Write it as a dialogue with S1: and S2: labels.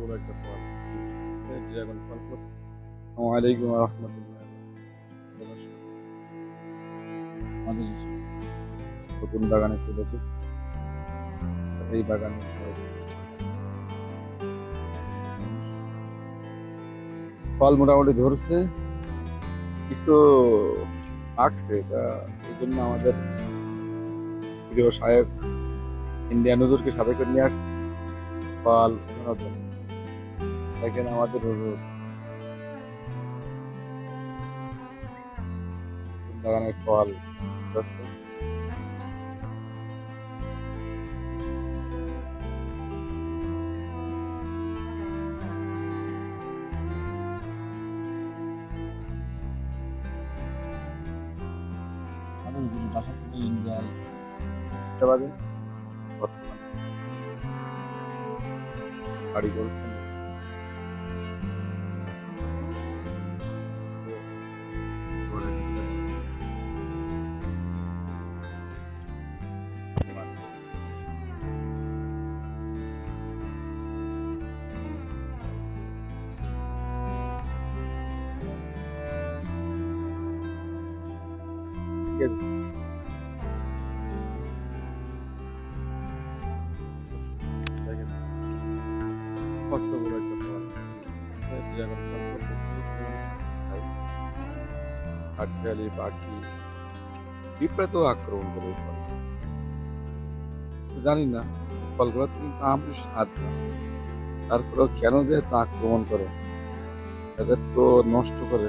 S1: বড় একটা ফল। ড্রাগন ফল আলাইকুম নতুন বাগানে চলে এসেছি। এই বাগানে ফল মোটামুটি ধরছে। কিছু আঁকছে তা এই জন্য আমাদের প্রিয় সাহেব ইন্ডিয়া হুজুরকে সাথে করে নিয়ে আসছে। ফল ধরার দেখেন আমাদের হুজুর। বাগানের ফল বাসা ছিল ইন্ডিয়ায় বাড়ি করছেন ঠিক ফল ড্রাগন ফল কাঠবিড়ালি পাখি পিঁপড়ে তো আক্রমণ করে জানি না, ফলগুলো কিন্তু আমি স্বাদ তারপরেও কেন যে তা আক্রমণ করে? তাদের তো নষ্ট করে